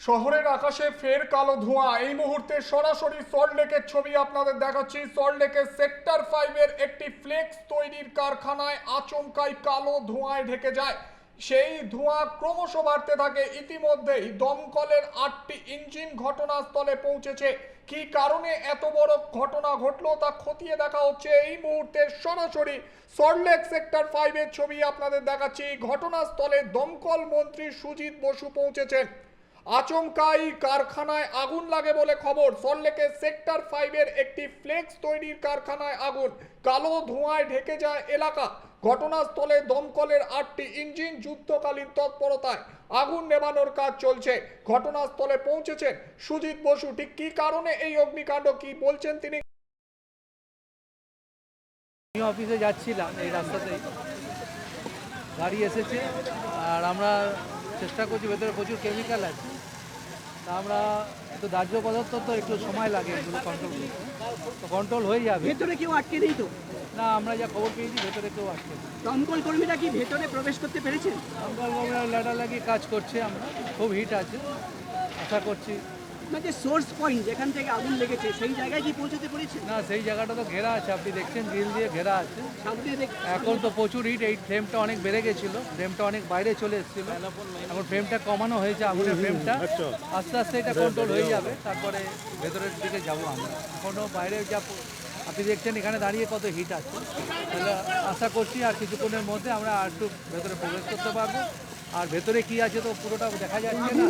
শহরের আকাশে ফের কালো ধোঁয়া। এই মুহূর্তে সরাসরি সল্টলেকের ছবি আপনাদের দেখাচ্ছি। সল্টলেকের সেক্টর ফাইভের একটি ফ্লেক্স তৈরির কারখানায় আচমকাই কালো ধোঁয়ায় ঢেকে যায়। সেই ধোঁয়া ক্রমশ বাড়তে থাকে। ইতিমধ্যেই দমকলের আটটি ইঞ্জিন ঘটনাস্থলে পৌঁছেছে। কি কারণে এত বড় ঘটনা ঘটলো তা খতিয়ে দেখা হচ্ছে। এই মুহূর্তে সরাসরি সল্টলেক সেক্টর ফাইভের ছবি আপনাদের দেখাচ্ছি। ঘটনাস্থলে দমকল মন্ত্রী সুজিত বসু পৌঁছেছেন। আচমকাই কারখানায় আগুন লাগে বলে খবর। সল্টলেকের সেক্টর ফাইভের একটি ফ্লেক্স তৈরির কারখানায় আগুন। কালো ধোঁয়ায় ঢেকে যায় এলাকা। ঘটনাস্থলে দমকলের আটটি ইঞ্জিন যুদ্ধকালীন তৎপরতায় আগুন নেভানোর কাজ চলছে। ঘটনাস্থলে পৌঁছেছেন সুজিত বসু। ঠিক কী কারণে এই অগ্নিকাণ্ড? কি বলছেন তিনি? অফিসে যাচ্ছিলাম এই রাস্তাতেই। গাড়ি এসেছে আর আমরা চেষ্টা করছি ভেতরে প্রচুর কেমিক্যাল আছে। তা আমরা তো দাহ্য পদার্থ তো একটু সময় লাগে এগুলো কন্ট্রোল করতে। তো কন্ট্রোল হয়ে যাবে। ভেতরে কেউ আটকে নেই তো? না আমরা যা খবর পেয়েছি ভেতরে কেউ আটকে। দমকল কর্মীরা কি ভেতরে প্রবেশ করতে পেরেছেন? দমকল কর্মীরা লাগিয়ে কাজ করছে আমরা। খুব হিট আছে। আশা করছি আপনার যে সোর্স পয়েন্ট যেখান থেকে আগুন লেগেছে সেই জায়গায় কি পৌঁছতে পেরেছেন না সেই জায়গাটা তো ঘেরা আছে আপনি দেখছেন গ্রিল দিয়ে ঘেরা আছে। সামনে দেখ এখন তো প্রচুর হিট এই ফ্লেমটা অনেক বেড়ে গেছিল ফ্লেমটা অনেক বাইরে চলে এসেছিল। এখন ফ্লেমটা কমানো হয়েছে আগুনের ফ্লেমটা আস্তে আস্তে এটা কন্ট্রোল হয়ে যাবে তারপরে ভেতরের দিকে যাব আমরা। এখনও বাইরে যা আপনি দেখছেন এখানে দাঁড়িয়ে কত হিট আছে। তাহলে আশা করছি আর কিছুক্ষণের মধ্যে আমরা আর একটু ভেতরে প্রবেশ করতে পারব। আর ভেতরে কি আছে তো পুরোটা দেখা যাচ্ছে না।